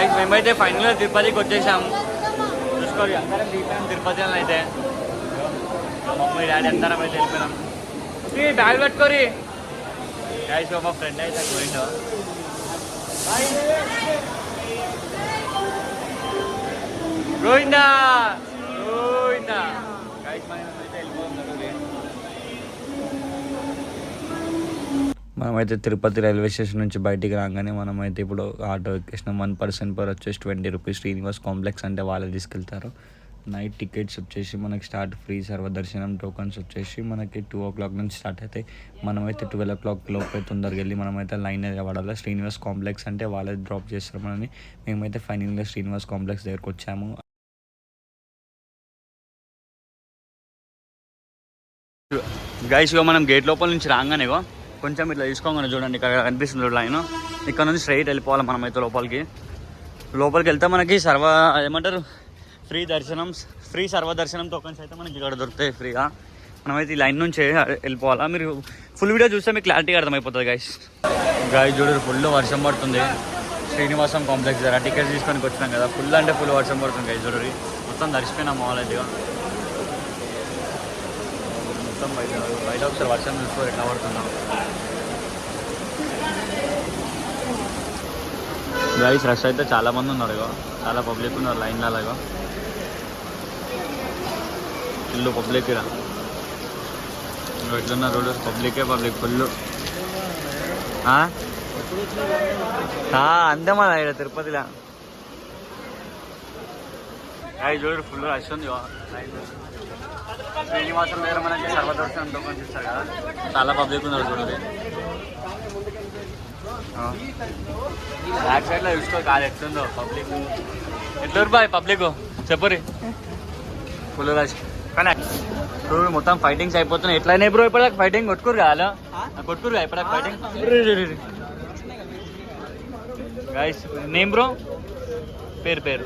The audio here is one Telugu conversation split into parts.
గాయస్ మేమైతే ఫైనల్గా తిరుపతికి వచ్చేసాం చూసుకోండి అందరం దిగిపోయాం తిరుపతి అని అయితే మా మమ్మీ డాడీ అందరం అయితే వెళ్ళిపోయినాం ఈ బ్యాగ్ పెట్టుకోరి గాయస్ మా ఫ్రెండ్ అయితే పోయిండు గోవిందా గోవిందా గాయస్ మనం అయితే వెళ్ళిపోతాం మనమైతే తిరుపతి రైల్వే స్టేషన్ నుంచి బయటికి రాగానే మనమైతే ఇప్పుడు ఆటో ఎక్కేసిన. వన్ పర్సన్ పర్ వచ్చేసి ట్వంటీ రూపీస్. శ్రీనివాస్ కాంప్లెక్స్ అంటే వాళ్ళే తీసుకెళ్తారు. నైట్ టికెట్స్ వచ్చేసి మనకి స్టార్ట్ ఫ్రీ సర్వదర్శనం టోకన్స్ వచ్చేసి మనకి టూ ఓ క్లాక్ నుంచి స్టార్ట్ అవుతాయి. మనమైతే ట్వెల్వ్ ఓ క్లాక్ లోపు తొందరగా వెళ్ళి మనమైతే లైన్ పడాలి. శ్రీనివాస్ కాంప్లెక్స్ అంటే వాళ్ళే డ్రాప్ చేస్తారు మనని మేమైతే ఫైనల్గా శ్రీనివాస్ కాంప్లెక్స్ దగ్గరకు వచ్చాము. గైస్ ఇగో మనం గేట్ లోపల నుంచి రాగానే కొంచెం ఇట్లా తీసుకోగానే చూడండి ఇక్కడ కనిపిస్తుంది లైన్. ఇక్కడ నుంచి స్ట్రైట్ వెళ్ళిపోవాలి మనం అయితే లోపలికి. లోపలికి వెళ్తే మనకి సర్వ ఏమంటారు? ఫ్రీ దర్శనం ఫ్రీ సర్వ దర్శనం టోకన్స్ అయితే మనకి ఇక్కడ దొరుకుతాయి ఫ్రీగా. మనమైతే ఈ లైన్ నుంచి వెళ్ళిపోవాలా. మీరు ఫుల్ వీడియో చూస్తే మీకు క్లారిటీగా అర్థమైపోతుంది గైస్ గాయ చూడరు ఫుల్ వర్షం పడుతుంది. శ్రీనివాసం కాంప్లెక్స్ దగ్గర. టికెట్స్ తీసుకొని వచ్చినాం కదా. ఫుల్ అంటే ఫుల్ వర్షం పడుతుంది గైస్ చూడరు మొత్తం దర్శిపోయినా మామూలు అయితే. మొత్తం బయట బయట ఒకసారి వర్షం చూసుకో ఎట్లా పడుతున్నాం గైస్ రష్ అయితే చాలా మంది ఉన్నారు ఇగో. చాలా పబ్లిక్ ఉన్నారు లైన్ అలాగో ఫుల్ పబ్లిక్ ఇరా ఎట్లున్న రోడ్డు పబ్లికే పబ్లిక్ ఫుల్ అంతే మన ఇక్కడ తిరుపతిలో. చూడు ఫుల్ రష్ ఉంది లైన్ శ్రీనివాసం దగ్గర మనకి సర్వదర్శనం కదా. చాలా పబ్లిక్ ఉన్నారు చూడండి. బ్యాక్ సైడ్లో చూసుకో కాదు ఎట్లుందో పబ్లిక్. ఎట్లూరు బాయ్ పబ్లిక్? చెప్పురి ఫుల్ రష్. కానీ మొత్తం ఫైటింగ్స్ అయిపోతున్నాయి. ఎట్లయినా బ్రో ఇప్పటిదాకా ఫైటింగ్ కొట్టుకురు కాదా కొట్టుకురు ఇప్పటిదాకా ఫైటింగ్? గైస్ నేమ్ బ్రో పేరు పేరు.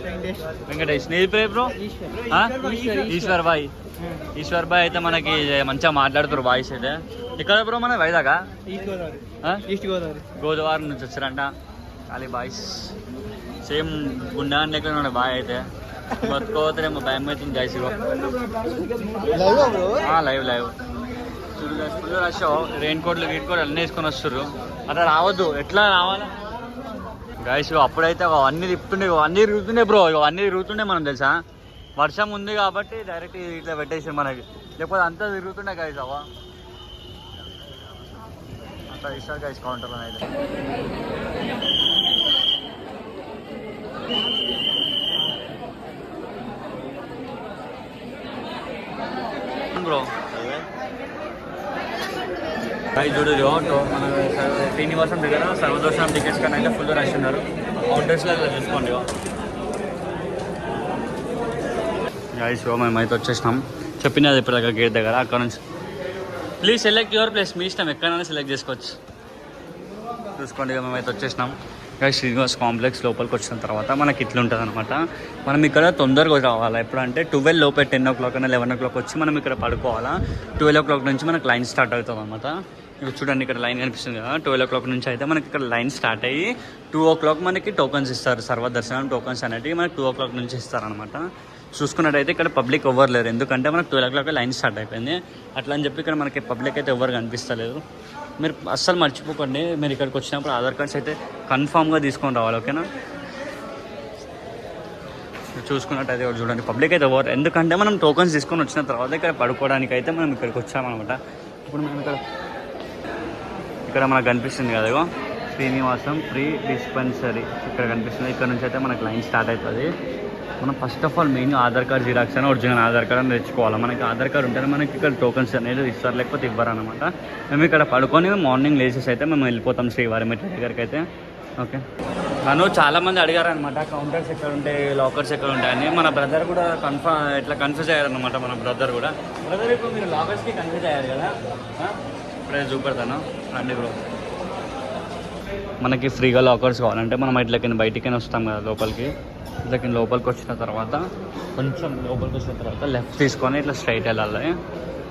వెంకటేష్. నీ పేరు bro? Eshwar boy. Eshwar boy అయితే మనకి మంచిగా మాట్లాడుతారు బాయ్స్ అయితే. ఇక్కడ బ్రో మన వైజాగ్ ఈస్ట్ గోదావరి ఈస్ట్ గోదావరి గోదావరి నుంచి వచ్చారంట. ఖాళీ బాయ్స్ సేమ్ గుండా లెక్క ఉన్నాడు బాయ్ అయితే. బతుకోవతేమో భయం అవుతుంది గాయస్ లైవ్ లైవ్ చూడు ఫుల్ రష్ రెయిన్ కోట్లు గీట్ కోట్లు అన్నీ వేసుకొని వస్తారు అట్లా రావద్దు. ఎట్లా రావాలా? గాయస్ అప్పుడైతే అన్ని తిప్పుతుండే అన్ని తిరుగుతుండే బ్రో ఇగో అన్ని తిరుగుతుండే మనం తెలుసా? వర్షం ఉంది కాబట్టి డైరెక్ట్ ఇట్లా పెట్టేసి మనకి. లేకపోతే అంతా తిరుగుతుండే గాయస్ అవ్వ. అంత ఇస్తారు గాయస్ కౌంటర్లో అయితే. బ్రో అవి చూడు టో- మన శ్రీనివాసం దగ్గర సర్వదోషం టికెట్స్ కన్నా అయితే ఫుల్ రష్ ఉన్నారు. కౌంటర్స్లో ఇట్లా చూసుకోండి గాయస్ మేము అయితే వచ్చేసినాం చెప్పినది ఇప్పుడు దగ్గర గేట్ దగ్గర అక్కడ నుంచి. ప్లీజ్ సెలెక్ట్ యువర్ ప్లేస్ మీ ఇష్టం ఎక్కడైనా సెలెక్ట్ చేసుకోవచ్చు. చూసుకోండి ఇక మేమైతే వచ్చేసినాం ఇక శ్రీనివాస్ కాంప్లెక్స్ లోపలికి వచ్చిన తర్వాత మనకి ఇట్లా ఉంటుంది అనమాట మనం ఇక్కడ తొందరగా రావాలా? ఎప్పుడంటే ట్వెల్వ్ లోపే టెన్ ఓ క్లాక్ అయినా లెవెన్ ఓ క్లాక్ వచ్చి మనం ఇక్కడ పడుకోవాలా? ట్వెల్వ్ ఓ క్లాక్ నుంచి మనకి లైన్ స్టార్ట్ అవుతుంది అనమాట చూడండి ఇక్కడ లైన్ కనిపిస్తుంది కదా. ట్వెల్వ్ ఓ క్లాక్ నుంచి అయితే మనకి ఇక్కడ లైన్ స్టార్ట్ అయ్యి టూ ఓ క్లాక్ మనకి టోకన్స్ ఇస్తారు. సర్వదర్శనం టోకన్స్ అనేటివి మనకి టూ ఓ క్లాక్ నుంచి ఇస్తారనమాట చూసుకున్నట్టయితే ఇక్కడ పబ్లిక్ ఎవరు లేరు. ఎందుకంటే మనకు twelve o'clock line start అయిపోయింది. అట్లా అని చెప్పి ఇక్కడ మనకి పబ్లిక్ అయితే ఎవరు కనిపిస్తలేదు. మీరు అస్సలు మర్చిపోకండి. మీరు ఇక్కడికి వచ్చినప్పుడు ఆధార్ కార్డ్స్ అయితే కన్ఫామ్గా తీసుకొని రావాలి ఓకేనా? చూసుకున్నట్టయితే చూడండి పబ్లిక్ అయితే ఎవరు ఎందుకంటే మనం టోకన్స్ తీసుకొని వచ్చిన తర్వాత ఇక్కడ పడుకోవడానికి అయితే మనం ఇక్కడికి వచ్చామన్నమాట. ఇప్పుడు మనం ఇక్కడ ఇక్కడ మనకు కనిపిస్తుంది కదా శ్రీనివాసం ఫ్రీ డిస్పెన్సరీ ఇక్కడ కనిపిస్తుంది. ఇక్కడ నుంచి అయితే మనకి లైన్ స్టార్ట్ అవుతుంది. మనం first of all main Aadhaar card xerox అని ఒరిజినల్ ఆధార్ కార్డ్ అని తెచ్చుకోవాలి? మనకి ఆధార్ కార్డ్ ఉంటేనే మనకి ఇక్కడ టోకన్స్ అనేది ఇస్తారు లేకపోతే ఇవ్వరు అనమాట మేము ఇక్కడ పడుకొని మార్నింగ్ లేచేసి అయితే మేము వెళ్ళిపోతాం శ్రీవారి మెట్ల దగ్గరికి అయితే. ఓకే నన్ను చాలా మంది కౌంటర్స్ ఎక్కడ ఉంటాయి లాకర్స్ ఎక్కడ ఉంటాయని మన బ్రదర్ కూడా కన్ఫర్మ్ ఇట్లా కన్ఫ్యూజ్ అయ్యారనమాట మన బ్రదర్ కూడా. బ్రదర్ ఇప్పుడు మీరు లాకర్స్కి కన్ఫ్యూజ్ అయ్యారు కదా? ఇప్పుడే చూపెడతాను. రండి బ్రో మనకి ఫ్రీగా లాకర్స్ కావాలంటే మనం ఇట్లా కింద వస్తాం కదా లోపలికి. ఇట్లా లోపలికి వచ్చిన తర్వాత కొంచెం లోపలికి వచ్చిన తర్వాత లెఫ్ట్ తీసుకొని ఇట్లా స్ట్రైట్ వెళ్ళాలి.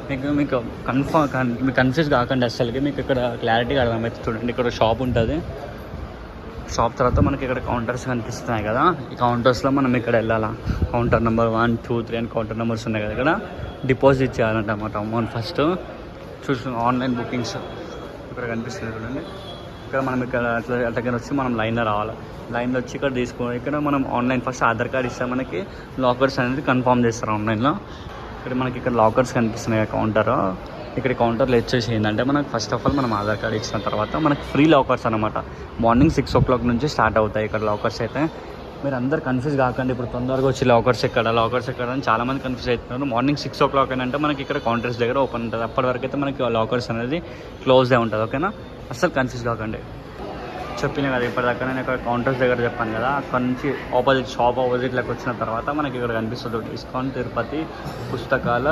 మీకు మీకు కన్ఫర్మ్ మీకు కన్ఫ్యూజ్ కాకండి అసలుకి మీకు ఇక్కడ క్లారిటీగా అర్థమవుతుంది చూడండి. ఇక్కడ షాప్ ఉంటుంది. షాప్ తర్వాత మనకి ఇక్కడ కౌంటర్స్ కనిపిస్తున్నాయి కదా. ఈ కౌంటర్స్లో మనం ఇక్కడ వెళ్ళాలా? Counter number one two three అని కౌంటర్ నెంబర్స్ ఉన్నాయి కదా ఇక్కడ. డిపాజిట్ చేయాలంట అన్నమాట అమౌంట్ ఫస్ట్ చూసు ఆన్లైన్ బుకింగ్స్ ఇక్కడ కనిపిస్తుంది చూడండి. ఇక్కడ మనం ఇక్కడ అట్లా దగ్గర వచ్చి మనం లైన్లో రావాలి. లైన్లో వచ్చి ఇక్కడ తీసుకోవాలి ఇక్కడ మనం ఆన్లైన్ ఫస్ట్ ఆధార్ కార్డ్ ఇస్తే మనకి లాకర్స్ అనేది కన్ఫర్మ్ చేస్తారు ఆన్లైన్లో. ఇక్కడ మనకి ఇక్కడ లాకర్స్ కనిపిస్తున్నాయి కౌంటర్. ఇక్కడ కౌంటర్లో వచ్చేసి ఏంటంటే మనకు ఫస్ట్ ఆఫ్ ఆల్ మనం ఆధార్ కార్డ్ ఇచ్చిన తర్వాత మనకి ఫ్రీ లాకర్స్ అనమాట మార్నింగ్ సిక్స్ ఓ క్లాక్ నుంచి స్టార్ట్ అవుతాయి ఇక్కడ లాకర్స్ అయితే. మీరు అందరు కన్ఫ్యూజ్ కాకండి. ఇప్పుడు తొందరగా వచ్చి లాకర్స్ ఎక్కడ? లాకర్స్ ఎక్కడ అని చాలామంది కన్ఫ్యూజ్ అవుతున్నారు మార్నింగ్ సిక్స్ ఓ క్లాక్ అంటే మనకి ఇక్కడ కౌంటర్స్ దగ్గర ఓపెన్ ఉంటుంది. అప్పటి వరకు అయితే మనకి లాకర్స్ అనేది క్లోజ్దే ఉంటుంది. ఓకేనా అస్సలు కన్ఫ్యూజ్ కాకండి. చెప్పిన కదా ఇప్పటిదాకా నేను ఇక్కడ కౌంటర్స్ దగ్గర చెప్పాను కదా అక్కడ నుంచి ఆపోజిట్ షాప్ ఆపోజిట్లోకి వచ్చిన తర్వాత మనకి ఇక్కడ కనిపిస్తుంది డిస్కౌంట్ ఇస్కాన్ తిరుపతి పుస్తకాల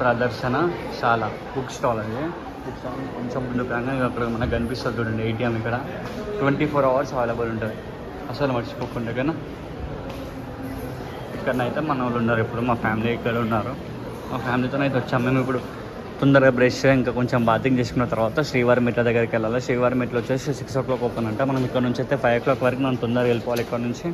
ప్రదర్శన శాల బుక్ స్టాల్ అది బుక్ స్టాల్ కొంచెం ముందు కాగానే అక్కడ మనకు కనిపిస్తుంది చూడండి ఏటీఎం ఇక్కడ. ట్వంటీ ఫోర్ అవర్స్ అవైలబుల్ ఉంటుంది. అసలు మర్చిపోకుండా కానీ ఇక్కడనైతే మన వాళ్ళు ఉన్నారు ఇప్పుడు మా ఫ్యామిలీ ఇక్కడ ఉన్నారు. మా ఫ్యామిలీతో అయితే వచ్చాము మేము ఇప్పుడు. తొందరగా బ్రష్ ఇంకా కొంచెం బాతింగ్ చేసుకున్న తర్వాత శ్రీవారి మెట్ల దగ్గరికి వెళ్ళాలి. శ్రీవారి మెట్లు వచ్చేసి సిక్స్ ఓ క్లాక్ ఓపెన్ అంట. మనం ఇక్కడ నుంచి అయితే ఫైవ్ ఓ క్లాక్ వరకు మనం తొందరగా వెళ్ళిపోవాలి ఇక్కడ నుంచి.